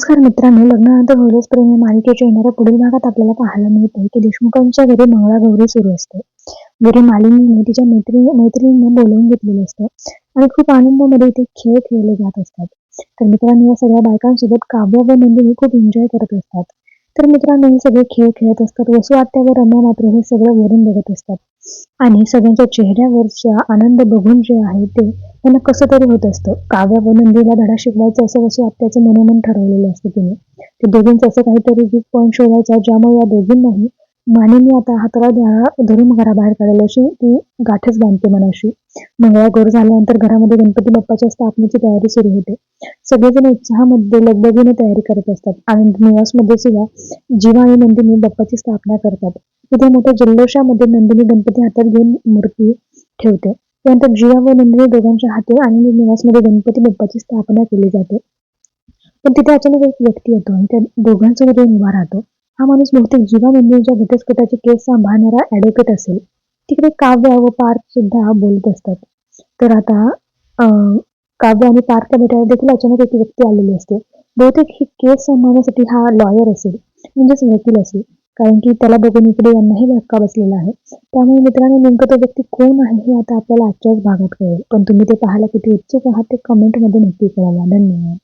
नमस्कार मित्रांनो लग्नानंतर होलच प्रेम या मालिकेच्या येणाऱ्या पुढील भागात आपल्याला पाहायला मिळते की देशमुखांच्या घरी मंगळागौरी सुरू असते. घरी मालिनीने तिच्या मैत्री मैत्रिणींना बोलवून घेतलेले असते आणि खूप आनंदामध्ये इथे खेळ खेळले जात असतात. तर मित्रांनो या सगळ्या बायकांसोबत काव्य व नंदिनी खूप एन्जॉय करत असतात. तर मित्रांनो हे सगळे खेळ खेळत असतात. वसुआत्या व रम्या मात्र हे सगळं वरून बघत असतात. आणि सगळ्यांच्या चेहऱ्यावरचा आनंद बघून जे आहे ते त्यांना कसं तरी होत असतं. काव्या व नंदीला धडा शिकवायचा असं वसू आत्याचं मनोमन ठरवलेलं असतं तिने. ते दोघींचं असं काहीतरी वीक पॉईंट शोधायचा ज्यामुळे या दोघींनाही मानेने आता हाताला धडा धरून घराबाहेर काढेल अशी ती गाठच बांधते मनाशी. मंगळागौर झाल्यानंतर घरामध्ये गणपती बाप्पाच्या स्थापनेची तयारी सुरू होते. सगळेजण उत्साहामध्ये लगबगीने तयारी करत असतात. आनंद निवासमध्ये सुद्धा जीवा आणि नंदिनी बाप्पाची स्थापना करतात. तिथे मोठ्या जल्लोषामध्ये नंदिनी गणपती हातात घेऊन मूर्ती ठेवते. त्यानंतर जिया व नंदिनी दोघांच्या हाती आनंद निवासमध्ये गणपती बाप्पाची स्थापना केली जाते. पण तिथे अचानक एक व्यक्ती येतो आणि त्या दोघांसोबत येऊन उभा राहतो. हा माणूस बहुतेक जीवा नंदिनीच्या घटस्फोटाचे केस सांभाळणारा ॲडव्होकेट असेल. तिकडे काव्य व पार्थ सुद्धा बोलत असतात. तर आता अं, काव्य आणि पार्थला भेटायला देखील अचानक एक व्यक्ती आलेली असते. बहुतेक ही केस सांभाळण्यासाठी हा लॉयर असेल म्हणजेच वकील असेल. कारण की त्याला बघून इकडे यांनाही धक्का बसलेला आहे. त्यामुळे मित्रांनो नेमकं तो व्यक्ती कोण आहे हे आता आपल्याला आजच्याच भागात कळेल. पण तुम्ही ते पाहायला किती उत्सुक आहात ते कमेंटमध्ये नक्की कळवा. धन्यवाद.